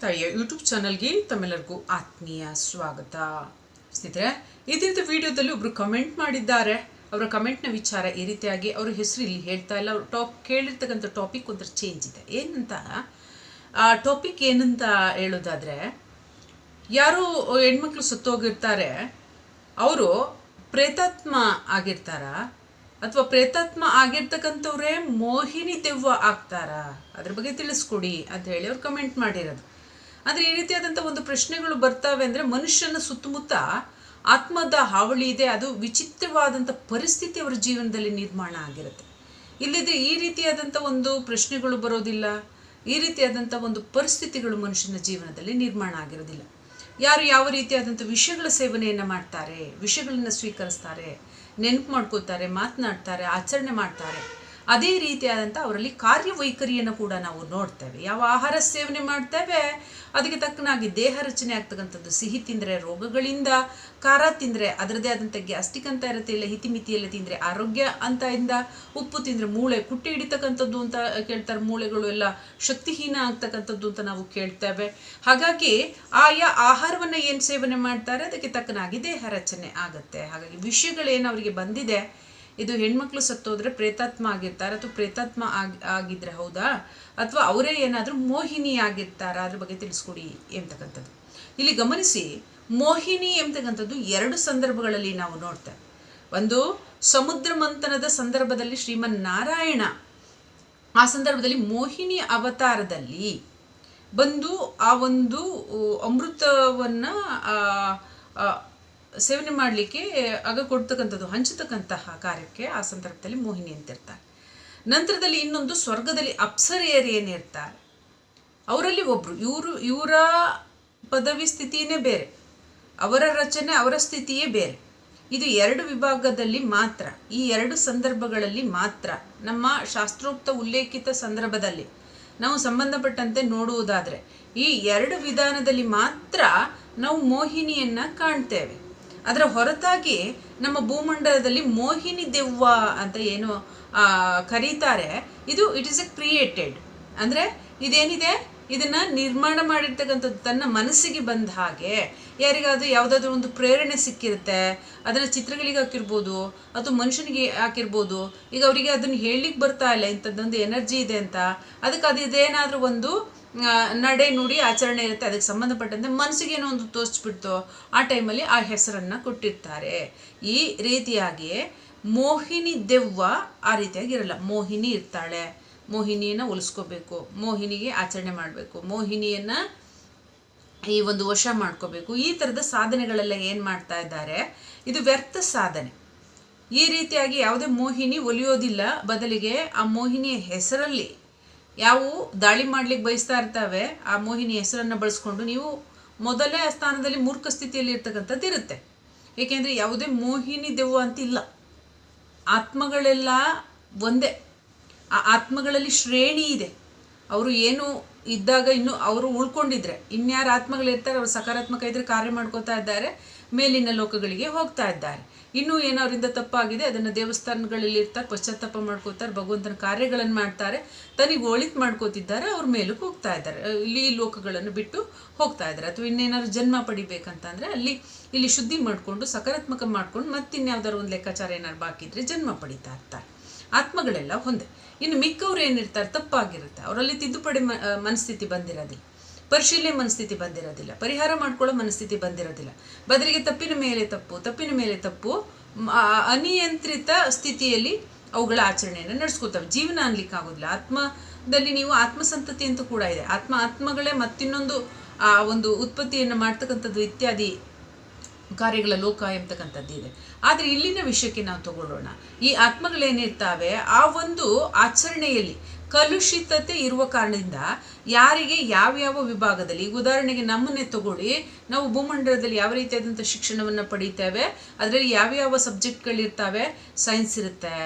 ತಾಯಿಯ ಯೂಟ್ಯೂಬ್ ಚಾನಲ್ಗೆ ತಮ್ಮೆಲ್ಲರಿಗೂ ಆತ್ಮೀಯ ಸ್ವಾಗತ. ಸ್ನೇಹಿತರೆ ಇದ್ರಿಂದ ವಿಡಿಯೋದಲ್ಲಿ ಒಬ್ರು ಕಮೆಂಟ್ ಮಾಡಿದ್ದಾರೆ. ಅವರ ಕಮೆಂಟ್ನ ವಿಚಾರ ಈ ರೀತಿಯಾಗಿ, ಅವ್ರ ಹೆಸರು ಇಲ್ಲಿ ಹೇಳ್ತಾ ಇಲ್ಲ. ಅವ್ರು ಟಾಪ್ ಕೇಳಿರ್ತಕ್ಕಂಥ ಟಾಪಿಕ್ ಒಂಥರ ಚೇಂಜ್ ಇದೆ. ಏನಂತ? ಆ ಟಾಪಿಕ್ ಏನಂತ ಹೇಳೋದಾದ್ರೆ, ಯಾರು ಹೆಣ್ಮಕ್ಳು ಸತ್ತೋಗಿರ್ತಾರೆ, ಅವರು ಪ್ರೇತಾತ್ಮ ಆಗಿರ್ತಾರ? ಅಥವಾ ಪ್ರೇತಾತ್ಮ ಆಗಿರ್ತಕ್ಕಂಥವ್ರೇ ಮೋಹಿನಿ ದೆವ್ವ ಆಗ್ತಾರಾ? ಅದ್ರ ಬಗ್ಗೆ ತಿಳಿಸ್ಕೊಡಿ ಅಂತ ಹೇಳಿ ಅವ್ರು ಕಮೆಂಟ್ ಮಾಡಿರೋದು. ಆದರೆ ಈ ರೀತಿಯಾದಂಥ ಒಂದು ಪ್ರಶ್ನೆಗಳು ಬರ್ತವೆ ಅಂದರೆ ಮನುಷ್ಯನ ಸುತ್ತಮುತ್ತ ಆತ್ಮದ ಹಾವಳಿ ಇದೆ, ಅದು ವಿಚಿತ್ರವಾದಂಥ ಪರಿಸ್ಥಿತಿ ಅವರ ಜೀವನದಲ್ಲಿ ನಿರ್ಮಾಣ ಆಗಿರುತ್ತೆ. ಇಲ್ಲದೆ ಈ ರೀತಿಯಾದಂಥ ಒಂದು ಪ್ರಶ್ನೆಗಳು ಬರೋದಿಲ್ಲ, ಈ ರೀತಿಯಾದಂಥ ಒಂದು ಪರಿಸ್ಥಿತಿಗಳು ಮನುಷ್ಯನ ಜೀವನದಲ್ಲಿ ನಿರ್ಮಾಣ ಆಗಿರೋದಿಲ್ಲ. ಯಾರು ಯಾವ ರೀತಿಯಾದಂಥ ವಿಷಯಗಳ ಸೇವನೆಯನ್ನು ಮಾಡ್ತಾರೆ, ವಿಷಯಗಳನ್ನು ಸ್ವೀಕರಿಸ್ತಾರೆ, ನೆನಪು ಮಾಡ್ಕೋತಾರೆ ಮಾತನಾಡ್ತಾರೆ, ಆಚರಣೆ ಮಾಡ್ತಾರೆ ಅದೇ ರೀತಿಯಾದಂಥ ಅವರಲ್ಲಿ ಕಾರ್ಯವೈಖರಿಯನ್ನು ಕೂಡ ನಾವು ನೋಡ್ತೇವೆ. ಯಾವ ಆಹಾರ ಸೇವನೆ ಮಾಡ್ತೇವೆ, ಅದಕ್ಕೆ ತಕ್ಕನಾಗಿ ದೇಹ ರಚನೆ ಆಗ್ತಕ್ಕಂಥದ್ದು, ಸಿಹಿ ತಿಂದರೆ ರೋಗಗಳಿಂದ ಖಾರ ತಿಂದರೆ ಅದರದೇ ಆದಂಥ ಗ್ಯಾಸ್ಟಿಕ್ ಅಂತ ಇರುತ್ತೆ, ಇಲ್ಲ ಹಿತಿಮಿತಿಯಲ್ಲಿ ತಿಂದರೆ ಆರೋಗ್ಯ ಅಂತ ಇಂದ ಉಪ್ಪು ತಿಂದರೆ ಮೂಳೆ, ಕುಟ್ಟಿ ಹಿಡಿತಕ್ಕಂಥದ್ದು ಅಂತ ಕೇಳ್ತಾರೆ ಮೂಳೆಗಳು ಎಲ್ಲ ಶಕ್ತಿಹೀನ ಆಗ್ತಕ್ಕಂಥದ್ದು ಅಂತ ನಾವು ಕೇಳ್ತೇವೆ. ಹಾಗಾಗಿ ಆಯಾ ಆಹಾರವನ್ನು ಏನು ಸೇವನೆ ಮಾಡ್ತಾರೆ, ಅದಕ್ಕೆ ತಕ್ಕನಾಗಿ ದೇಹ ರಚನೆ ಆಗುತ್ತೆ. ಹಾಗಾಗಿ ವಿಷಯಗಳೇನು ಅವರಿಗೆ ಬಂದಿದೆ ಇದು ಹೆಣ್ಮಕ್ಳು ಸತ್ತೋದ್ರೆ ಪ್ರೇತಾತ್ಮ ಆಗಿರ್ತಾರೆ ಅಥವಾ ಪ್ರೇತಾತ್ಮ ಆಗಿ ಆಗಿದ್ರೆ ಹೌದಾ? ಅಥವಾ ಅವರೇ ಏನಾದರೂ ಮೋಹಿನಿ ಆಗಿರ್ತಾರ? ಅದ್ರ ಬಗ್ಗೆ ತಿಳಿಸ್ಕೊಡಿ ಎಂತಕ್ಕಂಥದ್ದು. ಇಲ್ಲಿ ಗಮನಿಸಿ, ಮೋಹಿನಿ ಎಂತಕ್ಕಂಥದ್ದು ಎರಡು ಸಂದರ್ಭಗಳಲ್ಲಿ ನಾವು ನೋಡ್ತೇವೆ. ಒಂದು, ಸಮುದ್ರ ಮಂಥನದ ಸಂದರ್ಭದಲ್ಲಿ ಶ್ರೀಮನ್ ನಾರಾಯಣ, ಆ ಸಂದರ್ಭದಲ್ಲಿ ಮೋಹಿನಿ ಅವತಾರದಲ್ಲಿ ಬಂದು ಆ ಒಂದು, ಅಮೃತವನ್ನು ಸೇವನೆ ಮಾಡಲಿಕ್ಕೆ ಆಗ ಕೊಡ್ತಕ್ಕಂಥದ್ದು, ಹಂಚತಕ್ಕಂತಹ ಕಾರ್ಯಕ್ಕೆ ಆ ಸಂದರ್ಭದಲ್ಲಿ ಮೋಹಿನಿ ಅಂತಿರ್ತಾರೆ. ನಂತರದಲ್ಲಿ ಇನ್ನೊಂದು ಸ್ವರ್ಗದಲ್ಲಿ ಅಪ್ಸರೆಯರು ಏನಿರ್ತಾರೆ? ಅವರಲ್ಲಿ ಒಬ್ಬರು ಇವರು, ಇವರ ಪದವಿ ಸ್ಥಿತಿಯೇ ಬೇರೆ. ಅವರ ರಚನೆ, ಅವರ ಸ್ಥಿತಿಯೇ ಬೇರೆ. ಇದು ಎರಡು ವಿಭಾಗದಲ್ಲಿ ಮಾತ್ರ, ಈ ಎರಡು ಸಂದರ್ಭಗಳಲ್ಲಿ ಮಾತ್ರ. ನಮ್ಮ ಶಾಸ್ತ್ರೋಕ್ತ ಉಲ್ಲೇಖಿತ ಸಂದರ್ಭದಲ್ಲಿ ನಾವು ಸಂಬಂಧಪಟ್ಟಂತೆ ನೋಡುವುದಾದರೆ, ಈ ಎರಡು ವಿಧಾನದಲ್ಲಿ ಮಾತ್ರ ನಾವು ಮೋಹಿನಿಯನ್ನು ಕಾಣ್ತೇವೆ. ಅದರ ಹೊರತಾಗಿ ನಮ್ಮ ಭೂಮಂಡಲದಲ್ಲಿ ಮೋಹಿನಿ ದೆವ್ವ ಅಂತ ಏನು ಕರೀತಾರೆ, ಇದು ಇಟ್ ಈಸ್ ಎ ಕ್ರಿಯೇಟೆಡ್ ಅಂದರೆ ಇದೇನಿದೆ? ಇದನ್ನು ನಿರ್ಮಾಣ ಮಾಡಿರ್ತಕ್ಕಂಥದ್ದು ತನ್ನ ಮನಸ್ಸಿಗೆ ಬಂದ ಹಾಗೆ. ಯಾರಿಗಾದ್ರೂ ಯಾವುದಾದ್ರೂ ಒಂದು ಪ್ರೇರಣೆ ಸಿಕ್ಕಿರುತ್ತೆ, ಅದನ್ನು ಚಿತ್ರಗಳಿಗೆ ಹಾಕಿರ್ಬೋದು ಅಥವಾ ಮನುಷ್ಯನಿಗೆ ಹಾಕಿರ್ಬೋದು, ಈಗ ಅವರಿಗೆ ಅದನ್ನು ಹೇಳಲಿಕ್ಕೆ ಬರ್ತಾ ಇಲ್ಲ, ಇಂಥದ್ದೊಂದು ಎನರ್ಜಿ ಇದೆ ಅಂತ. ಅದಕ್ಕೆ ಅದು ಇದೇನಾದರೂ ಒಂದು ನಡೆ ನುಡಿ ಆಚರಣೆ ಇರುತ್ತೆ. ಅದಕ್ಕೆ ಸಂಬಂಧಪಟ್ಟಂತೆ ಮನಸ್ಸಿಗೆ ಏನೋ ಒಂದು ತೋರಿಸ್ಬಿಡ್ತು ಆ ಟೈಮಲ್ಲಿ ಆ ಹೆಸರನ್ನು ಕೊಟ್ಟಿರ್ತಾರೆ. ಈ ರೀತಿಯಾಗಿ ಮೋಹಿನಿ ದೆವ್ವ ಆ ರೀತಿಯಾಗಿರಲ್ಲ. ಮೋಹಿನಿ ಇರ್ತಾಳೆ. ಮೋಹಿನಿಯನ್ನು ಉಳಿಸ್ಕೋಬೇಕು ಮೋಹಿನಿಗೆ ಆಚರಣೆ ಮಾಡಬೇಕು. ಮೋಹಿನಿಯನ್ನು ಈ ಒಂದು ವಶ ಮಾಡ್ಕೋಬೇಕು. ಈ ಥರದ ಸಾಧನೆಗಳೆಲ್ಲ ಏನು ಮಾಡ್ತಾ ಇದ್ದಾರೆ? ಇದು ವ್ಯರ್ಥ ಸಾಧನೆ. ಈ ರೀತಿಯಾಗಿ ಯಾವುದೇ ಮೋಹಿನಿ ಒಲಿಯೋದಿಲ್ಲ. ಬದಲಿಗೆ ಆ ಮೋಹಿನಿಯ ಹೆಸರಲ್ಲಿ ಯಾವ ದಾಳಿ ಮಾಡ್ಲಿಕ್ಕೆ ಬಯಸ್ತಾ ಇರ್ತವೆ. ಆ ಮೋಹಿನಿ ಹೆಸರನ್ನು ಬಳಸ್ಕೊಂಡು ನೀವು ಮೊದಲೇ ಸ್ಥಾನದಲ್ಲಿ ಮೂರ್ಖ ಸ್ಥಿತಿಯಲ್ಲಿ ಇರ್ತಕ್ಕಂಥದ್ದು ಇರುತ್ತೆ. ಏಕೆಂದರೆ ಯಾವುದೇ ಮೋಹಿನಿ ದೆವ್ವ ಅಂತಿಲ್ಲ. ಆತ್ಮಗಳೆಲ್ಲ ಒಂದೇ. ಆ ಆತ್ಮಗಳಲ್ಲಿ ಶ್ರೇಣಿ ಇದೆ. ಅವರು ಏನು ಇದ್ದಾಗ ಇನ್ನು ಅವರು ಉಳ್ಕೊಂಡಿದ್ರೆ, ಇನ್ಯಾರು ಆತ್ಮಗಳಿರ್ತಾರೆ, ಅವರು ಸಕಾರಾತ್ಮಕ ಇದ್ರೆ ಕಾರ್ಯ ಮಾಡ್ಕೋತಾ ಇದ್ದಾರೆ, ಮೇಲಿನ ಲೋಕಗಳಿಗೆ ಹೋಗ್ತಾ ಇದ್ದಾರೆ. ಇನ್ನೂ ಏನೋ ಅವರಿಂದ ತಪ್ಪಾಗಿದೆ, ಅದನ್ನು ದೇವಸ್ಥಾನಗಳಲ್ಲಿ ಇರ್ತಾರೆ ಪಶ್ಚಾತ್ತಾಪ ಮಾಡ್ಕೋತಾರೆ, ಭಗವಂತನ ಕಾರ್ಯಗಳನ್ನು ಮಾಡ್ತಾರೆ, ತನಿಗೆ ಒಳಿತು ಮಾಡ್ಕೋತಿದ್ದಾರೆ, ಅವ್ರ ಮೇಲಕ್ಕೆ ಹೋಗ್ತಾ ಇದ್ದಾರೆ. ಇಲ್ಲಿ ಲೋಕಗಳನ್ನು ಬಿಟ್ಟು ಹೋಗ್ತಾ ಇದ್ದಾರೆ. ಅಥವಾ ಇನ್ನೇನಾದ್ರು ಜನ್ಮ ಪಡಿಬೇಕಂತಂದರೆ ಅಲ್ಲಿ, ಇಲ್ಲಿ ಶುದ್ಧಿ ಮಾಡಿಕೊಂಡು, ಸಕಾರಾತ್ಮಕ ಮಾಡ್ಕೊಂಡು ಮತ್ತಿನ್ಯಾವ್ದಾದ್ರು ಒಂದು ಲೆಕ್ಕಾಚಾರ ಏನಾದ್ರು ಬಾಕಿ ಇದ್ರೆ ಜನ್ಮ ಪಡಿತಾ ಇರ್ತಾರೆ. ಆತ್ಮಗಳೆಲ್ಲ ಹೊಂದೆ ಇನ್ನು ಮಿಕ್ಕವ್ರು ಏನಿರ್ತಾರೆ ತಪ್ಪಾಗಿರುತ್ತೆ. ಅವರಲ್ಲಿ ತಿದ್ದುಪಡಿ ಮನಸ್ಥಿತಿ ಬಂದಿರೋದಿಲ್ಲ. ಪರಿಶೀಲನೆ ಮನಸ್ಥಿತಿ ಬಂದಿರೋದಿಲ್ಲ. ಪರಿಹಾರ ಮಾಡ್ಕೊಳ್ಳೋ ಮನಸ್ಥಿತಿ ಬಂದಿರೋದಿಲ್ಲ. ಬದಲಿಗೆ ತಪ್ಪಿನ ಮೇಲೆ ತಪ್ಪು, ತಪ್ಪಿನ ಮೇಲೆ ತಪ್ಪು ಅನಿಯಂತ್ರಿತ ಸ್ಥಿತಿಯಲ್ಲಿ ಅವುಗಳ ಆಚರಣೆಯನ್ನು ನಡೆಸ್ಕೋತವೆ. ಜೀವನ ಅನ್ಲಿಕ್ಕೆ ಆಗೋದಿಲ್ಲ ಆತ್ಮದಲ್ಲಿ ನೀವು ಆತ್ಮಸಂತತಿ ಅಂತ ಕೂಡ ಇದೆ. ಆತ್ಮ, ಆತ್ಮಗಳೇ ಮತ್ತಿನ್ನೊಂದು, ಆ, ಒಂದು ಉತ್ಪತ್ತಿಯನ್ನು ಮಾಡ್ತಕ್ಕಂಥದ್ದು ಇತ್ಯಾದಿ ಕಾರ್ಯಗಳ ಲೋಕ ಎಂಬತಕ್ಕಂಥದ್ದು ಇದೆ. ಆದರೆ ಇಲ್ಲಿನ ವಿಷಯಕ್ಕೆ ನಾವು ತಗೊಳ್ಳೋಣ. ಈ ಆತ್ಮಗಳೇನಿರ್ತಾವೆ, ಆ ಒಂದು ಆಚರಣೆಯಲ್ಲಿ ಕಲುಷಿತತೆ ಇರುವ ಕಾರಣದಿಂದ ಯಾರಿಗೆ ಯಾವ್ಯಾವ ವಿಭಾಗದಲ್ಲಿ, ಉದಾಹರಣೆಗೆ ನಮ್ಮನ್ನೇ ತಗೊಳ್ಳಿ, ನಾವು ಭೂಮಂಡಲದಲ್ಲಿ ಯಾವ ರೀತಿಯಾದಂಥ ಶಿಕ್ಷಣವನ್ನು ಪಡೀತೇವೆ, ಅದರಲ್ಲಿ ಯಾವ್ಯಾವ ಸಬ್ಜೆಕ್ಟ್ಗಳಿರ್ತವೆ, ಸೈನ್ಸ್ ಇರುತ್ತೆ,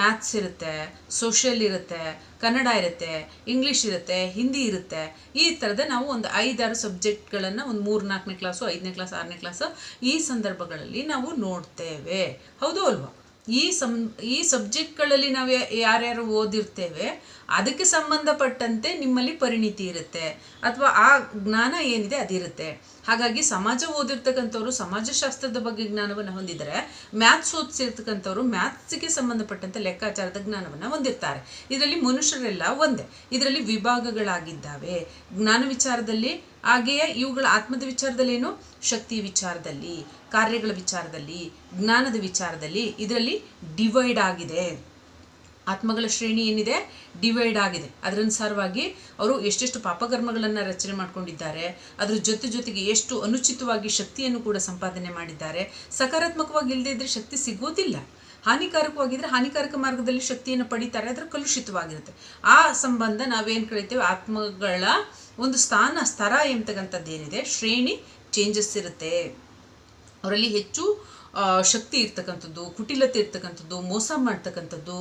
ಮ್ಯಾಥ್ಸ್ ಇರುತ್ತೆ, ಸೋಷಿಯಲ್ ಇರುತ್ತೆ, ಕನ್ನಡ ಇರುತ್ತೆ, ಇಂಗ್ಲೀಷ್ ಇರುತ್ತೆ, ಹಿಂದಿ ಇರುತ್ತೆ, ಈ ಥರದ ನಾವು ಒಂದು ಐದಾರು ಸಬ್ಜೆಕ್ಟ್ಗಳನ್ನು ಒಂದು ಮೂರು ನಾಲ್ಕನೇ ಕ್ಲಾಸು, ಐದನೇ ಕ್ಲಾಸ್, ಆರನೇ ಕ್ಲಾಸು ಈ ಸಂದರ್ಭಗಳಲ್ಲಿ ನಾವು ನೋಡ್ತೇವೆ. ಹೌದು ಅಲ್ವಾ? ಈ ಸಂ, ಈ ಸಬ್ಜೆಕ್ಟ್ಗಳಲ್ಲಿ ನಾವು ಯಾರ್ಯಾರು ಓದಿರ್ತೇವೆ ಅದಕ್ಕೆ ಸಂಬಂಧಪಟ್ಟಂತೆ ನಿಮ್ಮಲ್ಲಿ ಪರಿಣಿತಿ ಇರುತ್ತೆ. ಅಥವಾ ಆ ಜ್ಞಾನ ಏನಿದೆ ಅದಿರುತ್ತೆ. ಹಾಗಾಗಿ ಸಮಾಜ ಓದಿರ್ತಕ್ಕಂಥವ್ರು ಸಮಾಜಶಾಸ್ತ್ರದ ಬಗ್ಗೆ ಜ್ಞಾನವನ್ನು ಹೊಂದಿದರೆ, ಮ್ಯಾಥ್ಸ್ ಓದಿಸಿರ್ತಕ್ಕಂಥವ್ರು ಮ್ಯಾಥ್ಸ್ಗೆ ಸಂಬಂಧಪಟ್ಟಂತೆ ಲೆಕ್ಕಾಚಾರದ ಜ್ಞಾನವನ್ನು ಹೊಂದಿರ್ತಾರೆ. ಇದರಲ್ಲಿ ಮನುಷ್ಯರೆಲ್ಲ ಒಂದೇ. ಇದರಲ್ಲಿ ವಿಭಾಗಗಳಾಗಿದ್ದಾವೆ. ಜ್ಞಾನ ವಿಚಾರದಲ್ಲಿ, ಹಾಗೆಯೇ ಇವುಗಳ ಆತ್ಮದ ವಿಚಾರದಲ್ಲಿ ಏನು ಶಕ್ತಿ ವಿಚಾರದಲ್ಲಿ, ಕಾರ್ಯಗಳ ವಿಚಾರದಲ್ಲಿ, ಜ್ಞಾನದ ವಿಚಾರದಲ್ಲಿ, ಇದರಲ್ಲಿ ಡಿವೈಡ್ ಆಗಿದೆ. ಆತ್ಮಗಳ ಶ್ರೇಣಿ ಏನಿದೆ? ಡಿವೈಡ್ ಆಗಿದೆ. ಅದರನುಸಾರವಾಗಿ ಅವರು ಎಷ್ಟೆಷ್ಟು ಪಾಪಕರ್ಮಗಳನ್ನು ರಚನೆ ಮಾಡ್ಕೊಂಡಿದ್ದಾರೆ. ಅದ್ರ ಜೊತೆ ಜೊತೆಗೆ ಎಷ್ಟು ಅನುಚಿತವಾಗಿ ಶಕ್ತಿಯನ್ನು ಕೂಡ ಸಂಪಾದನೆ ಮಾಡಿದ್ದಾರೆ. ಸಕಾರಾತ್ಮಕವಾಗಿ ಇಲ್ಲದೇ ಇದ್ದರೆ ಶಕ್ತಿ ಸಿಗೋದಿಲ್ಲ. ಹಾನಿಕಾರಕವಾಗಿದ್ದರೆ ಹಾನಿಕಾರಕ ಮಾರ್ಗದಲ್ಲಿ ಶಕ್ತಿಯನ್ನು ಪಡಿತಾರೆ. ಅದರ ಕಲುಷಿತವಾಗಿರುತ್ತೆ. ಆ ಸಂಬಂಧ ನಾವೇನು ಕರಿತೇವೆ? ಆತ್ಮಗಳ ಒಂದು ಸ್ಥಾನ ಸ್ತರ ಎಂಬತಕ್ಕಂಥದ್ದು ಏನಿದೆ ಶ್ರೇಣಿ ಚೇಂಜಸ್ ಇರುತ್ತೆ. ಅವರಲ್ಲಿ ಹೆಚ್ಚು ಶಕ್ತಿ ಇರ್ತಕ್ಕಂಥದ್ದು, ಕುಟಿಲತೆ ಇರ್ತಕ್ಕಂಥದ್ದು, ಮೋಸ ಮಾಡ್ತಕ್ಕಂಥದ್ದು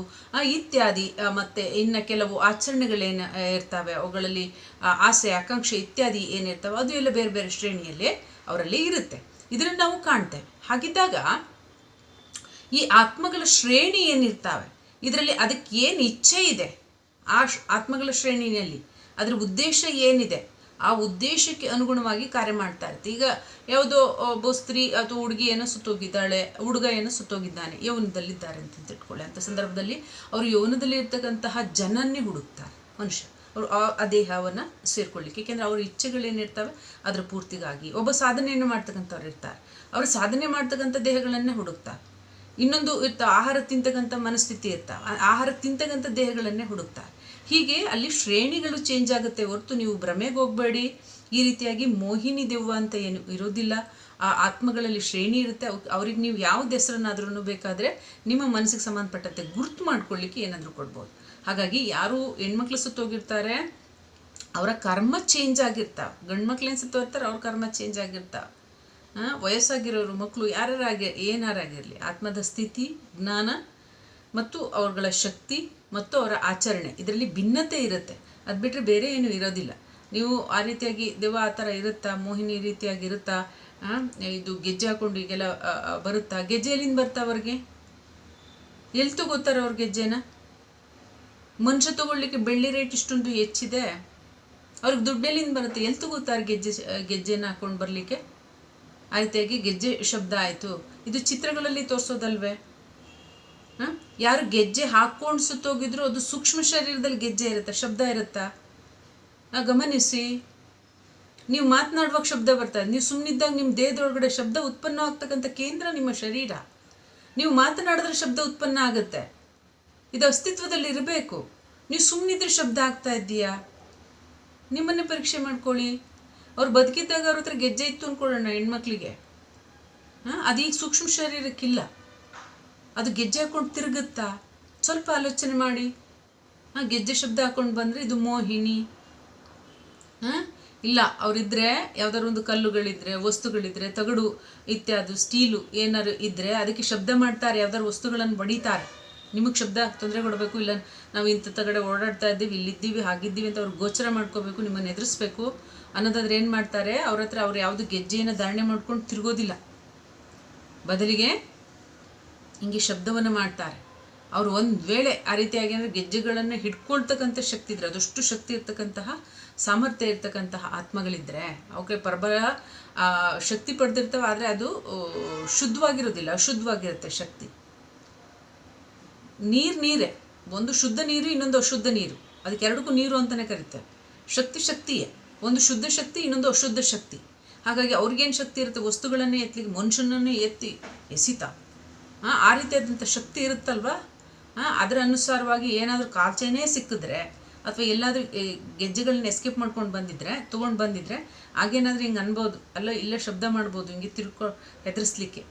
ಇತ್ಯಾದಿ ಮತ್ತು ಇನ್ನು ಕೆಲವು ಆಚರಣೆಗಳೇನು ಇರ್ತವೆ. ಅವುಗಳಲ್ಲಿ ಆಸೆ, ಆಕಾಂಕ್ಷೆ ಇತ್ಯಾದಿ ಏನಿರ್ತವೆ ಅದು ಎಲ್ಲ ಬೇರೆ ಬೇರೆ ಶ್ರೇಣಿಯಲ್ಲಿ ಅವರಲ್ಲಿ ಇರುತ್ತೆ. ಇದನ್ನು ನಾವು ಕಾಣ್ತೇವೆ. ಹಾಗಿದ್ದಾಗ ಈ ಆತ್ಮಗಳ ಶ್ರೇಣಿ ಏನಿರ್ತಾವೆ, ಇದರಲ್ಲಿ ಅದಕ್ಕೆ ಏನು ಇಚ್ಛೆ ಇದೆ? ಆ ಆತ್ಮಗಳ ಶ್ರೇಣಿಯಲ್ಲಿ ಅದರ ಉದ್ದೇಶ ಏನಿದೆ? ಆ ಉದ್ದೇಶಕ್ಕೆ ಅನುಗುಣವಾಗಿ ಕಾರ್ಯ ಮಾಡ್ತಾ ಇರುತ್ತೆ. ಈಗ ಯಾವುದೋ ಒಬ್ಬ ಸ್ತ್ರೀ ಅಥವಾ ಹುಡುಗಿ ಏನೋ ಸುತ್ತೋಗಿದ್ದಾಳೆ, ಹುಡುಗ ಏನೋ ಸುತ್ತೋಗಿದ್ದಾನೆ, ಯೌವನದಲ್ಲಿದ್ದಾರೆ ಅಂತ ಇಟ್ಕೊಳ್ಳಿ ಅಂತ ಸಂದರ್ಭದಲ್ಲಿ ಅವರು ಯೌವನದಲ್ಲಿ ಇರ್ತಕ್ಕಂತಹ ಜನನ್ನೇ ಹುಡುಕ್ತಾರೆ ಮನುಷ್ಯ. ಅವರು ಆ ದೇಹವನ್ನು ಸೇರ್ಕೊಳ್ಳಿಕ್ಕೆ. ಏಕೆಂದರೆ ಅವ್ರ ಇಚ್ಛೆಗಳೇನಿರ್ತವೆ ಅದರ ಪೂರ್ತಿಗಾಗಿ. ಒಬ್ಬ ಸಾಧನೆಯನ್ನು ಮಾಡ್ತಕ್ಕಂಥವ್ರು ಇರ್ತಾರೆ. ಅವರು ಸಾಧನೆ ಮಾಡ್ತಕ್ಕಂಥ ದೇಹಗಳನ್ನೇ ಹುಡುಕ್ತಾರೆ. ಇನ್ನೊಂದು ಇರ್ತ, ಆಹಾರ ತಿಂತಕ್ಕಂಥ ಮನಸ್ಥಿತಿ ಇರ್ತಾವೆ ಆಹಾರ ತಿಂತಕ್ಕಂಥ ದೇಹಗಳನ್ನೇ ಹುಡುಕ್ತಾರೆ. ಹೀಗೆ ಅಲ್ಲಿ ಶ್ರೇಣಿಗಳು ಚೇಂಜ್ ಆಗುತ್ತೆ ಹೊರತು ನೀವು ಭ್ರಮೆಗೆ ಹೋಗಬೇಡಿ. ಈ ರೀತಿಯಾಗಿ ಮೋಹಿನಿ ದೆವ್ವ ಅಂತ ಏನು ಇರೋದಿಲ್ಲ. ಆ ಆತ್ಮಗಳಲ್ಲಿ ಶ್ರೇಣಿ ಇರುತ್ತೆ. ಅವ್- ಅವ್ರಿಗೆ ನೀವು ಯಾವ್ದು ಹೆಸರನ್ನಾದ್ರೂ ಬೇಕಾದರೆ ನಿಮ್ಮ ಮನಸ್ಸಿಗೆ ಸಂಬಂಧಪಟ್ಟಂತೆ ಗುರ್ತು ಮಾಡ್ಕೊಳ್ಳಿಕ್ಕೆ ಏನಾದರೂ ಕೊಡ್ಬೋದು. ಹಾಗಾಗಿ ಯಾರು ಹೆಣ್ಮಕ್ಳು ಸುತ್ತೋಗಿರ್ತಾರೆ, ಅವರ ಕರ್ಮ ಚೇಂಜ್ ಆಗಿರ್ತಾವೆ ಗಂಡು ಮಕ್ಳು ಏನು ಸುತ್ತೋರ್ತಾರೆ ಅವ್ರ ಕರ್ಮ ಚೇಂಜ್ ಆಗಿರ್ತಾವೆ ವಯಸ್ಸಾಗಿರೋರು ಮಕ್ಕಳು ಯಾರ್ಯಾರಾಗಿ, ಏನಾರಾಗಿರಲಿ. ಆತ್ಮದ ಸ್ಥಿತಿ, ಜ್ಞಾನ ಮತ್ತು ಅವ್ರಗಳ ಶಕ್ತಿ ಮತ್ತು ಅವರ ಆಚರಣೆ. ಇದರಲ್ಲಿ ಭಿನ್ನತೆ ಇರುತ್ತೆ. ಅದು ಬಿಟ್ಟರೆ ಬೇರೆ ಏನು ಇರೋದಿಲ್ಲ. ನೀವು ಆ ರೀತಿಯಾಗಿ ದೆವ್ವ ಆ ಥರ ಇರುತ್ತಾ? ಮೋಹಿನಿ ರೀತಿಯಾಗಿ ಇರುತ್ತಾ? ಇದು ಗೆಜ್ಜೆ ಹಾಕೊಂಡು ಈಗೆಲ್ಲ ಬರುತ್ತಾ? ಗೆಜ್ಜೆ ಎಲ್ಲಿಂದ ಬರ್ತಾ ಅವ್ರಿಗೆ? ಎಲ್ಲಿ ತಗೋತಾರೆ ಅವ್ರ ಗೆಜ್ಜೆನ? ಮನುಷ್ಯ ತಗೊಳ್ಳಿಕ್ಕೆ ಬೆಳ್ಳಿ ರೇಟ್ ಇಷ್ಟೊಂದು ಹೆಚ್ಚಿದೆ. ಅವ್ರಿಗೆ ದುಡ್ಡೆಲ್ಲಿಂದ ಬರುತ್ತೆ? ಎಲ್ಲಿ ತಗೋತಾರೆ ಗೆಜ್ಜೆ, ಗೆಜ್ಜೆನ ಹಾಕೊಂಡು ಬರಲಿಕ್ಕೆ? ಆ ರೀತಿಯಾಗಿ ಗೆಜ್ಜೆ ಶಬ್ದ ಆಯಿತು. ಇದು ಚಿತ್ರಗಳಲ್ಲಿ ತೋರಿಸೋದಲ್ವೇ? ಯಾರು ಗೆಜ್ಜೆ ಹಾಕ್ಕೊಂಡು ಸುತ್ತೋಗಿದ್ರು ಅದು ಸೂಕ್ಷ್ಮ ಶರೀರದಲ್ಲಿ ಗೆಜ್ಜೆ ಇರುತ್ತೆ, ಶಬ್ದ ಇರುತ್ತಾ? ಗಮನಿಸಿ. ನೀವು ಮಾತನಾಡುವಾಗ ಶಬ್ದ ಬರ್ತದೆ ನೀವು ಸುಮ್ಮನಿದ್ದಾಗ ನಿಮ್ಮ ದೇಹದೊಳಗಡೆ ಶಬ್ದ ಉತ್ಪನ್ನ ಆಗ್ತಕ್ಕಂಥ ಕೇಂದ್ರ ನಿಮ್ಮ ಶರೀರ. ನೀವು ಮಾತನಾಡಿದ್ರೆ ಶಬ್ದ ಉತ್ಪನ್ನ ಆಗುತ್ತೆ. ಇದು ಅಸ್ತಿತ್ವದಲ್ಲಿ ಇರಬೇಕು. ನೀವು ಸುಮ್ಮನಿದ್ರೆ ಶಬ್ದ ಆಗ್ತಾ ಇದ್ದೀಯಾ? ನಿಮ್ಮನ್ನೇ ಪರೀಕ್ಷೆ ಮಾಡ್ಕೊಳ್ಳಿ. ಅವ್ರು ಬದುಕಿದ್ದಾಗ ಅವ್ರ ಹತ್ರ ಗೆಜ್ಜೆ ಇತ್ತು ಅಂದ್ಕೊಳ್ಳೋಣ ಹೆಣ್ಮಕ್ಳಿಗೆ. ಹಾಂ? ಅದೀಗ ಸೂಕ್ಷ್ಮ ಶರೀರಕ್ಕಿಲ್ಲ. ಅದು ಗೆಜ್ಜೆ ಹಾಕೊಂಡು ತಿರುಗುತ್ತಾ? ಸ್ವಲ್ಪ ಆಲೋಚನೆ ಮಾಡಿ. ಹಾಂ ಗೆಜ್ಜೆ ಶಬ್ದ ಹಾಕೊಂಡು ಬಂದರೆ ಇದು ಮೋಹಿನಿ. ಹಾಂ ಇಲ್ಲ, ಅವರಿದ್ರೆ ಯಾವ್ದಾದ್ರು ಒಂದು ಕಲ್ಲುಗಳಿದ್ರೆ, ವಸ್ತುಗಳಿದ್ರೆ, ತಗಡು ಇತ್ಯಾದಿ, ಸ್ಟೀಲು ಏನಾದ್ರು ಇದ್ದರೆ ಅದಕ್ಕೆ ಶಬ್ದ ಮಾಡ್ತಾರೆ, ಯಾವ್ದಾದ್ರು ವಸ್ತುಗಳನ್ನು ಬಡಿತಾರೆ. ನಿಮಗೆ ಶಬ್ದ ತೊಂದರೆ ಕೊಡಬೇಕು, ಇಲ್ಲ ನಾವು ಇಂಥ ತಗಡೆ ಓಡಾಡ್ತಾ ಇದ್ದೀವಿ, ಇಲ್ಲಿದ್ದೀವಿ, ಹಾಗಿದ್ದೀವಿ ಅಂತ ಅವ್ರು ಗೋಚರ ಮಾಡ್ಕೋಬೇಕು, ನಿಮ್ಮನ್ನು ಎದುರಿಸ್ಬೇಕು ಅನ್ನೋದಾದ್ರೆ ಏನು ಮಾಡ್ತಾರೆ? ಅವ್ರ ಹತ್ರ ಅವ್ರು ಯಾವುದು ಗೆಜ್ಜೆಯನ್ನು ಧಾರಣೆ ಮಾಡ್ಕೊಂಡು ತಿರುಗೋದಿಲ್ಲ. ಬದಲಿಗೆ ಹಿಂಗೆ ಶಬ್ದವನ್ನು ಮಾಡ್ತಾರೆ. ಅವರು ಒಂದು ವೇಳೆ ಆ ರೀತಿಯಾಗಿ ಅಂದರೆ ಗೆಜ್ಜೆಗಳನ್ನು ಹಿಡ್ಕೊಳ್ತಕ್ಕಂಥ ಶಕ್ತಿ ಇದ್ರೆ, ಅದಷ್ಟು ಶಕ್ತಿ ಇರ್ತಕ್ಕಂತಹ ಸಾಮರ್ಥ್ಯ ಇರ್ತಕ್ಕಂತಹ ಆತ್ಮಗಳಿದ್ದರೆ ಅವಕ್ಕೆ ಪ್ರಬಲ ಶಕ್ತಿ ಪಡೆದಿರ್ತವೆ, ಆದರೆ ಅದು ಶುದ್ಧವಾಗಿರೋದಿಲ್ಲ, ಅಶುದ್ಧವಾಗಿರುತ್ತೆ ಶಕ್ತಿ. ನೀರು ನೀರೇ, ಒಂದು ಶುದ್ಧ ನೀರು, ಇನ್ನೊಂದು ಅಶುದ್ಧ ನೀರು. ಅದಕ್ಕೆ ಎರಡಕ್ಕೂ ನೀರು ಅಂತಲೇ ಕರೀತಾರೆ ಶಕ್ತಿ ಶಕ್ತಿಯೇ, ಒಂದು ಶುದ್ಧ ಶಕ್ತಿ, ಇನ್ನೊಂದು ಅಶುದ್ಧ ಶಕ್ತಿ. ಹಾಗಾಗಿ ಅವ್ರಿಗೇನು ಶಕ್ತಿ ಇರುತ್ತೆ? ವಸ್ತುಗಳನ್ನೇ ಎತ್ತಲಿಕ್ಕೆ ಮನುಷ್ಯನನ್ನೇ ಎತ್ತಿ ಎಸಿತಾ. ಆ, ರೀತಿಯಾದಂಥ ಶಕ್ತಿ ಇರುತ್ತಲ್ವಾ? ಅದರ ಅನುಸಾರವಾಗಿ ಏನಾದರೂ ಕಾಲ್ಚೆನೇ ಸಿಕ್ಕಿದ್ರೆ ಅಥವಾ ಎಲ್ಲಾದರೂ ಗೆಜ್ಜೆಗಳನ್ನ ಎಸ್ಕೇಪ್ ಮಾಡ್ಕೊಂಡು ಬಂದಿದ್ರೆ ತೊಗೊಂಡು ಬಂದಿದ್ರೆ ಹಾಗೇನಾದರೂ ಹಿಂಗೆ ಅನ್ಬೋದು ಅಲ್ಲ ಇಲ್ಲೇ ಶಬ್ದ ಮಾಡ್ಬೋದು ಹಿಂಗೆ ತಿರ್ಕೊ ಹೆದರಿಸ್ಲಿಕ್ಕೆ.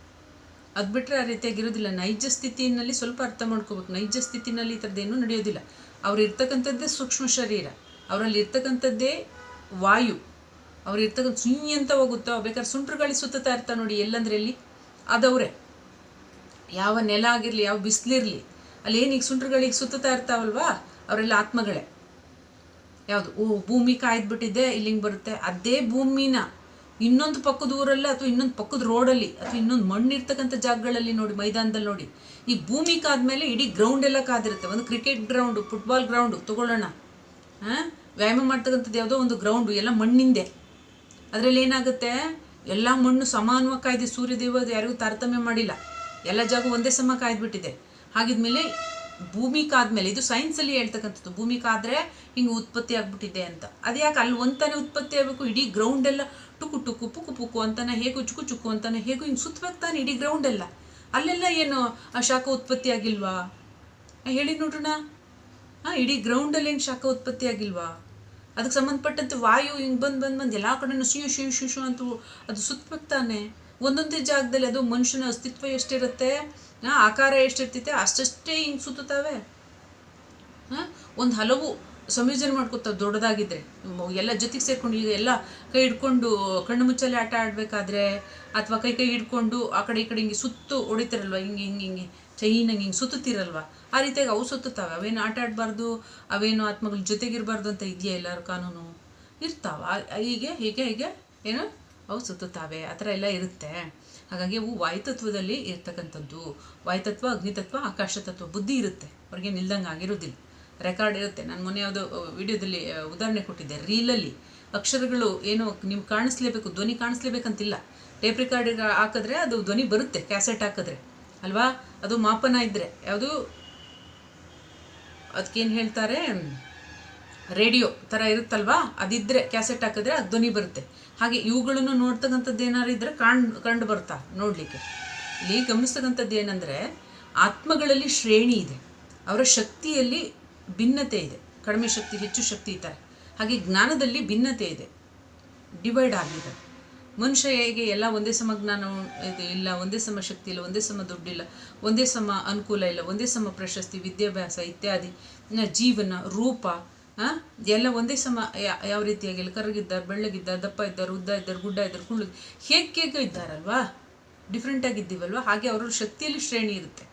ಅದು ಬಿಟ್ಟರೆ ಆ ರೀತಿಯಾಗಿರೋದಿಲ್ಲ ನೈಜ ಸ್ಥಿತಿಯಲ್ಲಿ ಸ್ವಲ್ಪ ಅರ್ಥ ಮಾಡ್ಕೋಬೇಕು. ನೈಜ ಸ್ಥಿತಿನಲ್ಲಿ ಈ ಥರದ್ದೇನೂ ನಡೆಯೋದಿಲ್ಲ. ಅವ್ರು ಇರ್ತಕ್ಕಂಥದ್ದೇ ಸೂಕ್ಷ್ಮ ಶರೀರ. ಅವರಲ್ಲಿ ಇರ್ತಕ್ಕಂಥದ್ದೇ ವಾಯು. ಅವ್ರು ಇರ್ತಕ್ಕಂಥ ಅಂತ ಹೋಗುತ್ತೋ ಬೇಕಾದ್ರೆ ಸುಂಟ್ರು ಗಾಳಿ ಸುತ್ತಾ ಇರ್ತಾ ನೋಡಿ ಎಲ್ಲಂದ್ರೆ ಎಲ್ಲಿ ಅದವರೇ. ಯಾವ ನೆಲ ಆಗಿರಲಿ, ಯಾವ ಬಿಸಿಲಿರಲಿ, ಅಲ್ಲಿ ಏನು ಈಗ ಸುಂಟ್ರಗಳಿಗೆ ಸುತ್ತಾ ಇರ್ತಾವಲ್ವಾ? ಅವರೆಲ್ಲ ಆತ್ಮಗಳೇ. ಯಾವುದು? ಓ, ಭೂಮಿ ಕಾಯ್ದುಬಿಟ್ಟಿದೆ ಇಲ್ಲಿಂಗೆ ಬರುತ್ತೆ. ಅದೇ ಭೂಮಿನ ಇನ್ನೊಂದು ಪಕ್ಕದ ಊರಲ್ಲ ಅಥವಾ ಇನ್ನೊಂದು ಪಕ್ಕದ ರೋಡಲ್ಲಿ ಅಥವಾ ಇನ್ನೊಂದು ಮಣ್ಣಿರ್ತಕ್ಕಂಥ ಜಾಗಗಳಲ್ಲಿ ನೋಡಿ, ಮೈದಾನದಲ್ಲಿ ನೋಡಿ, ಈ ಭೂಮಿ ಕಾದ್ಮೇಲೆ ಇಡೀ ಗ್ರೌಂಡ್ ಎಲ್ಲ ಕಾದಿರುತ್ತೆ. ಒಂದು ಕ್ರಿಕೆಟ್ ಗ್ರೌಂಡು ಫುಟ್ಬಾಲ್ ಗ್ರೌಂಡು ತಗೊಳ್ಳೋಣ. ಹಾಂ ವ್ಯಾಯಾಮ ಮಾಡ್ತಕ್ಕಂಥದ್ದು ಯಾವುದೋ ಒಂದು ಗ್ರೌಂಡು ಎಲ್ಲ ಮಣ್ಣಿಂದೆ. ಅದರಲ್ಲಿ ಏನಾಗುತ್ತೆ? ಎಲ್ಲ ಮಣ್ಣು ಸಮಾನವಾಗಿ ಕಾಯ್ದೆ ಸೂರ್ಯದೇವ ಯಾರಿಗೂ ತಾರತಮ್ಯ ಮಾಡಿಲ್ಲ. ಎಲ್ಲ ಜಾಗ ಒಂದೇ ಸಮ ಕಾಯ್ದುಬಿಟ್ಟಿದೆ. ಹಾಗಿದ್ಮೇಲೆ ಭೂಮಿ ಕಾದ್ಮೇಲೆ, ಇದು ಸೈನ್ಸಲ್ಲಿ ಹೇಳ್ತಕ್ಕಂಥದ್ದು, ಭೂಮಿ ಕಾದ್ರೆ ಹಿಂಗೆ ಉತ್ಪತ್ತಿ ಆಗ್ಬಿಟ್ಟಿದೆ ಅಂತ. ಅದ್ಯಾಕೆ ಅಲ್ಲಿ ಒಂತಾನೆ ಉತ್ಪತ್ತಿ ಆಗಬೇಕು? ಇಡೀ ಗ್ರೌಂಡ್ ಎಲ್ಲ ಟುಕು ಟುಕು ಪುಕು ಪುಕು ಅಂತಾನೆ ಹೇಗು ಚುಕು ಚುಕು ಅಂತಾನೆ ಹೇಗೂ ಹಿಂಗೆ ಸುತ್ತಬೇಕು ತಾನೆ ಇಡೀ ಗ್ರೌಂಡ್ ಎಲ್ಲ. ಅಲ್ಲೆಲ್ಲ ಏನು ಆ ಶಾಖ ಉತ್ಪತ್ತಿ ಆಗಿಲ್ವಾ? ಹೇಳಿ ನೋಡೋಣ. ಹಾಂ ಇಡೀ ಗ್ರೌಂಡಲ್ಲಿ ಏನು ಶಾಖ ಉತ್ಪತ್ತಿ ಆಗಿಲ್ವಾ? ಅದಕ್ಕೆ ಸಂಬಂಧಪಟ್ಟಂತೆ ವಾಯು ಹಿಂಗೆ ಬಂದು ಬಂದು ಬಂದು ಎಲ್ಲ ಕಡೆನೂ ಶಿಯು ಶಿವ ಶಿಶು ಅಂತೂ ಅದು ಸುತ್ತಬೇಕು ತಾನೆ. ಒಂದೊಂದೇ ಜಾಗದಲ್ಲಿ ಅದು ಮನುಷ್ಯನ ಅಸ್ತಿತ್ವ ಎಷ್ಟಿರುತ್ತೆ? ಆಕಾರ ಎಷ್ಟಿರ್ತೈತೆ? ಅಷ್ಟಷ್ಟೇ ಹಿಂಗೆ ಸುತ್ತುತ್ತವೆ. ಹಾಂ? ಒಂದು ಹಲವು ಸಂಯೋಜನೆ ಮಾಡ್ಕೊತಾವೆ ದೊಡ್ಡದಾಗಿದ್ದರೆ ಎಲ್ಲ ಜೊತೆಗೆ ಸೇರ್ಕೊಂಡು ಈಗ ಎಲ್ಲ ಕೈ ಹಿಡ್ಕೊಂಡು ಕಣ್ಣು ಮುಚ್ಚಲ್ಲಿ ಆಟ ಆಡಬೇಕಾದ್ರೆ ಅಥವಾ ಕೈ ಕೈ ಹಿಡ್ಕೊಂಡು ಆ ಕಡೆ ಈ ಕಡೆ ಹಿಂಗೆ ಸುತ್ತು ಹೊಡಿತಿರಲ್ವ? ಹಿಂಗೆ ಹಿಂಗೆ ಹಿಂಗೆ ಚೈನಾಗಿ ಹಿಂಗೆ ಸುತ್ತುತ್ತಿರಲ್ವ? ಆ ರೀತಿಯಾಗಿ ಅವು ಸುತ್ತುತ್ತವೆ. ಅವೇನು ಆಟ ಆಡಬಾರ್ದು? ಅವೇನು ಆತ್ಮಗಳ ಜೊತೆಗಿರಬಾರ್ದು ಅಂತ ಇದೆಯಾ ಎಲ್ಲರ ಕಾನೂನು? ಇರ್ತಾವ. ಹೀಗೆ ಹೀಗೆ ಹೀಗೆ. ಏನು? ಅವು ಸುತ್ತುತ್ತವೆ ಆ ಥರ ಎಲ್ಲ ಇರುತ್ತೆ. ಹಾಗಾಗಿ ಅವು ವಾಯುತತ್ವದಲ್ಲಿ ಇರ್ತಕ್ಕಂಥದ್ದು. ವಾಯುತತ್ವ, ಅಗ್ನಿತತ್ವ ಆಕಾಶ ತತ್ವ ಬುದ್ಧಿ ಇರುತ್ತೆ. ಅವ್ರಿಗೆ ನಿಲ್ದಂಗೆ ಆಗಿರೋದಿಲ್ಲ. ರೆಕಾರ್ಡ್ ಇರುತ್ತೆ. ನಾನು ಮೊನ್ನೆ ಯಾವುದೋ ವಿಡಿಯೋದಲ್ಲಿ ಉದಾಹರಣೆ ಕೊಟ್ಟಿದ್ದೆ. ರೀಲಲ್ಲಿ ಅಕ್ಷರಗಳು ಏನು ನಿಮ್ಗೆ ಕಾಣಿಸ್ಲೇಬೇಕು, ಧ್ವನಿ ಕಾಣಿಸ್ಲೇಬೇಕಂತಿಲ್ಲ. ಟೇಪ್ ರೆಕಾರ್ಡ್ ಹಾಕಿದ್ರೆ ಅದು ಧ್ವನಿ ಬರುತ್ತೆ, ಕ್ಯಾಸೆಟ್ ಹಾಕಿದ್ರೆ. ಅಲ್ವಾ? ಅದು ಮಾಪನ ಇದ್ದರೆ ಯಾವುದು? ಅದಕ್ಕೇನು ಹೇಳ್ತಾರೆ? ರೇಡಿಯೋ ಥರ ಇರುತ್ತಲ್ವಾ? ಅದಿದ್ದರೆ ಕ್ಯಾಸೆಟ್ ಹಾಕಿದ್ರೆ ಅದು ಧ್ವನಿ ಬರುತ್ತೆ. ಹಾಗೆ ಇವುಗಳನ್ನು ನೋಡ್ತಕ್ಕಂಥದ್ದು ಏನಾರು ಇದ್ದರೆ ಕಾಣ್, ಕಂಡು ಬರ್ತಾ ನೋಡಲಿಕ್ಕೆ. ಇಲ್ಲಿ ಗಮನಿಸ್ತಕ್ಕಂಥದ್ದು ಏನಂದರೆ ಆತ್ಮಗಳಲ್ಲಿ ಶ್ರೇಣಿ ಇದೆ. ಅವರ ಶಕ್ತಿಯಲ್ಲಿ ಭಿನ್ನತೆ ಇದೆ. ಕಡಿಮೆ ಶಕ್ತಿ, ಹೆಚ್ಚು ಶಕ್ತಿ ಇದ್ದಾರೆ ಹಾಗೆ ಜ್ಞಾನದಲ್ಲಿ ಭಿನ್ನತೆ ಇದೆ. ಡಿವೈಡ್ ಆಗಿದೆ ಮನುಷ್ಯ ಹೇಗೆ ಎಲ್ಲ ಒಂದೇ ಸಮ ಜ್ಞಾನ ಇಲ್ಲ, ಒಂದೇ ಸಮ ಶಕ್ತಿ ಇಲ್ಲ, ಒಂದೇ ಸಮ ದುಡ್ಡಿಲ್ಲ ಒಂದೇ ಸಮ ಅನುಕೂಲ ಇಲ್ಲ, ಒಂದೇ ಸಮ ಪ್ರಶಸ್ತಿ, ವಿದ್ಯಾಭ್ಯಾಸ ಇತ್ಯಾದಿ. ಜೀವನ, ರೂಪ ಆ, ಎಲ್ಲ ಒಂದೇ ಸಮ ಯಾವ ರೀತಿಯಾಗಿಲ್ಲ. ಕರಗಿದ್ದಾರೆ ಬೆಳ್ಳಗಿದ್ದಾರೆ ದಪ್ಪ ಇದ್ದಾರೆ ಉದ್ದ ಇದ್ದಾರೆ ಗುಡ್ಡ ಇದ್ದಾರೆ ಕುಳ್ಳು ಹೇಗೆ ಹೇಗೆ ಇದ್ದಾರಲ್ವಾ? ಡಿಫ್ರೆಂಟ್ ಆಗಿದ್ದೀವಲ್ವಾ ಹಾಗೆ ಅವ್ರ ಶಕ್ತಿಯಲ್ಲಿ ಶ್ರೇಣಿ ಇರುತ್ತೆ.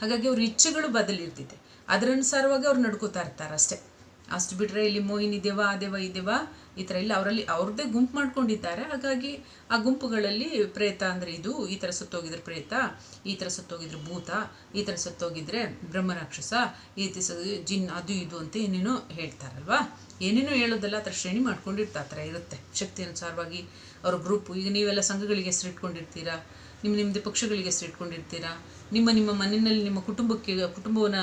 ಹಾಗಾಗಿ ಅವ್ರ ಇಚ್ಛೆಗಳು ಬದಲಿರ್ತಿದೆ. ಅದರನುಸಾರವಾಗಿ ಅವ್ರು ನಡ್ಕೋತಾ ಇರ್ತಾರೆ ಅಷ್ಟೇ ಅಷ್ಟು ಬಿಟ್ಟರೆ ಇಲ್ಲಿ ಮೋಹಿನಿ ದೇವ ಆ ದೇವ ಈ ದೇವ ಈ ಥರ ಇಲ್ಲ ಅವರಲ್ಲಿ ಅವ್ರದ್ದೇ ಗುಂಪು ಮಾಡ್ಕೊಂಡಿದ್ದಾರೆ. ಹಾಗಾಗಿ ಆ ಗುಂಪುಗಳಲ್ಲಿ ಪ್ರೇತ ಅಂದರೆ ಇದು, ಈ ಥರ ಸತ್ತೋಗಿದ್ರೆ ಪ್ರೇತ, ಈ ಥರ ಸತ್ತೋಗಿದ್ರೆ ಭೂತ, ಈ ಥರ ಸತ್ತೋಗಿದ್ರೆ ಬ್ರಹ್ಮರಾಕ್ಷಸ ಈ ಜಿನ್ ಅದು ಇದು ಅಂತ ಏನೇನೋ ಹೇಳ್ತಾರಲ್ವಾ? ಏನೇನೋ ಹೇಳೋದಲ್ಲ ಆ ಥರ ಶ್ರೇಣಿ ಮಾಡ್ಕೊಂಡಿರ್ತಾ ಆ ಥರ ಇರುತ್ತೆ. ಶಕ್ತಿ ಅನುಸಾರವಾಗಿ ಅವ್ರ ಗ್ರೂಪು. ಈಗ ನೀವೆಲ್ಲ ಸಂಘಗಳಿಗೆ ಹೆಸರು ಇಟ್ಕೊಂಡಿರ್ತೀರಾ? ನಿಮ್ಮ ನಿಮ್ಮದೇ ಪಕ್ಷಗಳಿಗೆ ಹೆಸರು ಇಟ್ಕೊಂಡಿರ್ತೀರಾ? ನಿಮ್ಮ ನಿಮ್ಮ ಮನೆಯಲ್ಲಿ ನಿಮ್ಮ ಕುಟುಂಬಕ್ಕೆ, ಕುಟುಂಬವನ್ನು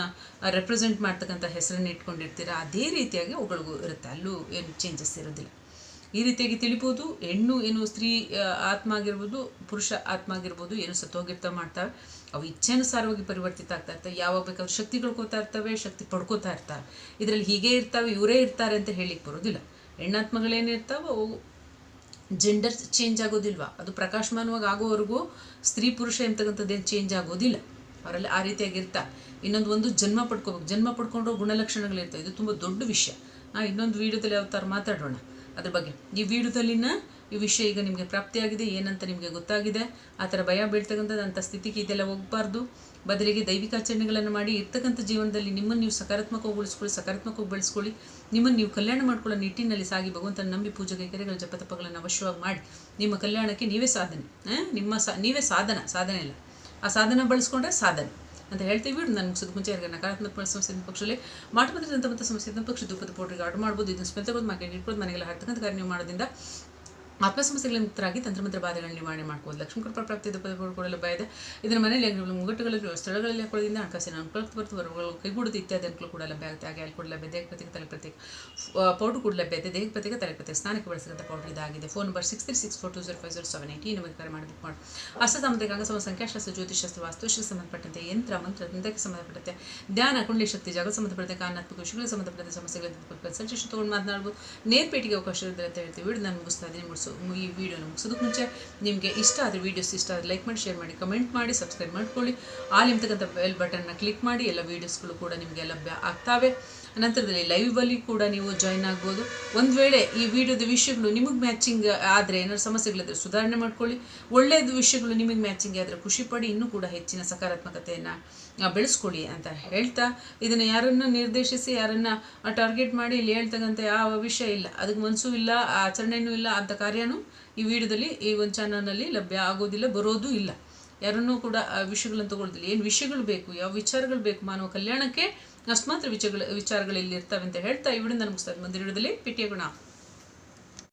ರೆಪ್ರೆಸೆಂಟ್ ಮಾಡ್ತಕ್ಕಂಥ ಹೆಸರನ್ನು ಇಟ್ಕೊಂಡಿರ್ತೀರಾ? ಅದೇ ರೀತಿಯಾಗಿ ಅವುಗಳಿಗೂ ಇರುತ್ತೆ. ಅಲ್ಲೂ ಏನು ಚೇಂಜಸ್ ಇರೋದಿಲ್ಲ. ಈ ರೀತಿಯಾಗಿ ತಿಳಿಬೋದು, ಹೆಣ್ಣು ಏನು ಸ್ತ್ರೀ ಆತ್ಮ ಆಗಿರ್ಬೋದು ಪುರುಷ ಆತ್ಮ ಆಗಿರ್ಬೋದು ಏನು ಸತ್ತೋಗಿರ್ತಾ ಮಾಡ್ತವೆ, ಅವು ಇಚ್ಛಾನುಸಾರವಾಗಿ ಪರಿವರ್ತಿತ ಆಗ್ತಾ ಇರ್ತವೆ. ಯಾವಾಗ ಬೇಕಾದ್ರೂ ಶಕ್ತಿ ಕಳ್ಕೋತಾ ಇರ್ತವೆ, ಶಕ್ತಿ ಪಡ್ಕೋತಾ ಇರ್ತಾರೆ ಇದರಲ್ಲಿ ಹೀಗೆ ಇರ್ತಾವೆ, ಇವರೇ ಇರ್ತಾರೆ ಅಂತ ಹೇಳಿಕ್ಕೆ ಬರೋದಿಲ್ಲ. ಹೆಣ್ಣಾತ್ಮಗಳೇನಿರ್ತಾವೋ, ಅವು ಜೆಂಡರ್ ಚೇಂಜ್ ಆಗೋದಿಲ್ವಾ? ಅದು ಪ್ರಕಾಶಮಾನವಾಗಿ ಆಗೋವರೆಗೂ ಸ್ತ್ರೀ ಪುರುಷ ಎಂತಕ್ಕಂಥದ್ದೇನು ಚೇಂಜ್ ಆಗೋದಿಲ್ಲ. ಅವರಲ್ಲಿ ಆ ರೀತಿಯಾಗಿ ಇರ್ತಾರೆ ಇನ್ನೊಂದು ಒಂದು ಜನ್ಮ ಪಡ್ಕೋಬೇಕು. ಜನ್ಮ ಪಡ್ಕೊಂಡ್ರೆ ಗುಣಲಕ್ಷಣಗಳಿರ್ತವೆ. ಇದು ತುಂಬ ದೊಡ್ಡ ವಿಷಯ. ಆ ಇನ್ನೊಂದು ವೀಡಿಯೋದಲ್ಲಿ ಯಾವ ಥರ ಮಾತಾಡೋಣ. ಅದ್ರ ಬಗ್ಗೆ. ಈ ವಿಡಿಯೋದಲ್ಲಿನ ಈ ವಿಷಯ ಈಗ ನಿಮಗೆ ಪ್ರಾಪ್ತಿಯಾಗಿದೆ? ಏನಂತ ನಿಮಗೆ ಗೊತ್ತಾಗಿದೆ? ಆ ಥರ ಭಯ ಬೀಳ್ತಕ್ಕಂಥದ್ದು ಅಂಥ ಸ್ಥಿತಿಗೆ ಇದೆಲ್ಲ ಹೋಗಬಾರ್ದು. ಬದಲಿಗೆ ದೈವಿಕ ಆಚರಣೆಗಳನ್ನು ಮಾಡಿ ಇರ್ತಕ್ಕಂಥ ಜೀವನದಲ್ಲಿ ನಿಮ್ಮನ್ನು ನೀವು ಸಕಾರಾತ್ಮಕವಾಗಿ ಉಳಿಸ್ಕೊಳ್ಳಿ ಸಕಾರಾತ್ಮಕವಾಗಿ ಬೆಳೆಸ್ಕೊಳ್ಳಿ, ನಿಮ್ಮನ್ನು ನೀವು ಕಲ್ಯಾಣ ಮಾಡ್ಕೊಳ್ಳೋ ನಿಟ್ಟಿನಲ್ಲಿ ಸಾಗಿ ಭಗವಂತನ ನಂಬಿ ಪೂಜೆ ಕೈಕರ್ಯಗಳ ಜಪತಪಗಳನ್ನು ಅವಶ್ಯವಾಗಿ ಮಾಡಿ. ನಿಮ್ಮ ಕಲ್ಯಾಣಕ್ಕೆ ನೀವೇ ಸಾಧನೆ? ನಿಮ್ಮ ಸಾ, ನೀವೇ ಸಾಧನ, ಸಾಧನೆ ಇಲ್ಲ ಆ ಸಾಧನ ಬಳಸ್ಕೊಂಡ್ರೆ ಸಾಧನೆ ಅಂತ ಹೇಳ್ತೀವಿ ನಾನು ಮುಗಿಸಿದ ಮುಂಚೆ ಯಾರಿಗೆ ನಕಾರಾತ್ಮಕ ಸಮಸ್ಯೆ ಪಕ್ಷದಲ್ಲಿ ಮಾಟ ಮತ್ತು ಮತ್ತು ಸಮಸ್ಯೆ ಪಕ್ಷ, ದುಃಖದ ಪೌಡ್ರಿಗೆ ಆರ್ಡರ್ ಮಾಡ್ಬೋದು. ಇದನ್ನು ಸ್ಮೆಲ್ ಮಾರ್ಕೆಟ್ ಇಟ್ಕೊಂಡು ಮನೆಗೆಲ್ಲ ಹರ್ತಕ್ಕಂಥ ಕಾರ್ಯ ನೀವು ಮಾಡೋದ್ರಿಂದ ಆತ್ಮ ಸಮಸ್ಯೆಗಳ ಮುಕ್ತರಾಗಿ ತಂತ್ರಮಂತ್ರ ಬಾಧೆಗಳನ್ನು ನಿವಾರಣೆ ಮಾಡ್ಬೋದು. ಲಕ್ಷ್ಮೀ ಕೃಪಾ ಪ್ರಾಪ್ತಿ ಕೂಡ ಕೊಡಲು ಇದೆ. ಇದರ ಮನೆಯಲ್ಲಿ ಮುಂಗಟ್ಟುಗಳಲ್ಲಿ ಸ್ಥಳಗಳಲ್ಲಿ ಹಾಕೊಳ್ಳೋದ್ರಿಂದ ಹಣಕಾಸಿನ ಅನುಕೂಲ ಬರುತ್ತೆ ವರ್ಗಗಳು ಕೈಗೂಡುದು ಇತ್ಯಾದಿ ಅನುಕೂಲ ಕೂಡ ಲಭ್ಯ ಆಗುತ್ತೆ. ಹಾಗೆ ಅಲ್ಲಿ ಕೂಡ ಲಭ್ಯ ದೇಹ ಪ್ರತ್ಯೇಕ ತಲೆ ಪೌಡರ್ ಕೂಡ ಲಭ್ಯ ಇದೆ. ದೇಹ ಪ್ರತ್ಯೇಕ ತಲೆ ಪ್ರತ್ಯೇಕ ಸ್ನಾನಕ್ಕೆ ಬಳಸತಕ್ಕಂಥ ಪೌಡರ್ ಇದಾಗಿದೆ. Phone number six three six four two zero five zero seven eighty ನಮಗೆ ಕರೆ ಮಾಡಿ ಮಾಡಿ. ಅಷ್ಟ ಅಂಗಸಮ, ಸಂಖ್ಯಾಶಾಸ್ತ್ರ ಜ್ಯೋತಿಷಾಸ್ತ್ರ ವಾಸ್ತುಶಿಗೆ ಸಂಬಂಧಪಟ್ಟಂತೆ ಯಂತ್ರ, ಮಂತ್ರ ತಂತ್ರಕ್ಕೆ ಸಂಬಂಧಪಟ್ಟಂತೆ ಧ್ಯಾನ, ಕುಂಡಲಿ ಶಕ್ತಿ ಜಾಗ ಸಂಬಂಧಪಟ್ಟಂತೆ ಕಾರಣಾತ್ಮಕ ವಿಷಯಗಳಿಗೆ ಸಂಬಂಧಪಟ್ಟಂತೆ ಸಮಸ್ಯೆಗಳ ಕನ್ಸಲ್ಟೇಷನ್ ತೊಗೊಂಡು ಮಾತನಾಡ್ಬೋದು. ನೇರ್ಪೇಟಿಗೆ ಅವಕಾಶ ಇರುತ್ತೆ ಅಂತ ಹೇಳ್ತೀವಿ. ನಾನು ಮುಗಿಸ್ತಾ ಇದ್ದೀನಿ. ಮುಗಿಸು ಈ ವಿಡಿಯೋನ ಮುಗಿಸೋದಕ್ಕೆ ಮುಂಚೆ ನಿಮಗೆ ಇಷ್ಟ ಆದರೆ ವೀಡಿಯೋಸ್ ಇಷ್ಟ ಆದರೆ ಲೈಕ್ ಮಾಡಿ ಶೇರ್ ಮಾಡಿ ಕಮೆಂಟ್ ಮಾಡಿ ಸಬ್ಸ್ಕ್ರೈಬ್ ಮಾಡ್ಕೊಳ್ಳಿ. ಆಲ್ ಎಂತಕ್ಕಂಥ ಬೆಲ್ ಬಟನ್ನ ಕ್ಲಿಕ್ ಮಾಡಿ, ಎಲ್ಲ ವೀಡಿಯೋಸ್ಗಳು ಕೂಡ ನಿಮಗೆ ಲಭ್ಯ ಆಗ್ತಾವೆ. ನಂತರದಲ್ಲಿ ಲೈವಲ್ಲಿ ಕೂಡ ನೀವು ಜಾಯ್ನ್ ಆಗ್ಬೋದು. ಒಂದು ವೇಳೆ ಈ ವಿಡಿಯೋದ ವಿಷಯಗಳು ನಿಮಗೆ ಮ್ಯಾಚಿಂಗ್ ಆದರೆ ಏನಾದ್ರು ಸಮಸ್ಯೆಗಳಿದ್ರೆ ಸುಧಾರಣೆ ಮಾಡ್ಕೊಳ್ಳಿ. ಒಳ್ಳೆಯದು ವಿಷಯಗಳು ನಿಮಗೆ ಮ್ಯಾಚಿಂಗ್ ಆದರೆ ಖುಷಿಪಡಿ ಇನ್ನೂ ಕೂಡ ಹೆಚ್ಚಿನ ಸಕಾರಾತ್ಮಕತೆಯನ್ನು ಬೆಳೆಸ್ಕೊಳ್ಳಿ ಅಂತ ಹೇಳ್ತಾ ಇದನ್ನು ಯಾರನ್ನು ನಿರ್ದೇಶಿಸಿ, ಯಾರನ್ನು ಟಾರ್ಗೆಟ್ ಮಾಡಿ ಇಲ್ಲಿ ಹೇಳ್ತಕ್ಕಂಥ ಯಾವ ವಿಷಯ ಇಲ್ಲ. ಅದಕ್ಕೆ ಮನಸ್ಸು ಇಲ್ಲ ಆಚರಣೆಯೂ ಇಲ್ಲ, ಅಂತ ಕಾರ್ಯನೂ ಈ ವಿಡಿಯೋದಲ್ಲಿ ಈ ಒಂದು ಚಾನಲ್ನಲ್ಲಿ ಲಭ್ಯ ಆಗೋದಿಲ್ಲ, ಬರೋದೂ ಇಲ್ಲ. ಯಾರನ್ನೂ ಕೂಡ ವಿಷಯಗಳನ್ನು ತಗೊಳ್ತಿಲ್ಲ ಏನು ವಿಷಯಗಳು ಬೇಕು, ಯಾವ ವಿಚಾರಗಳು ಬೇಕು ಮಾನವ ಕಲ್ಯಾಣಕ್ಕೆ ಅಷ್ಟು ಮಾತ್ರ ವಿಚಾರಗಳು ವಿಚಾರಗಳು ಇಲ್ಲಿ ಇರ್ತವೆ ಅಂತ ಹೇಳ್ತಾ ಈ ವಿಡಿಯೋ ಮುಗಿಸ್ತಾ ಮುಂದಿನ ವಿಡಿಯೋದಲ್ಲಿ ಭೇಟಿಯಾಗೋಣ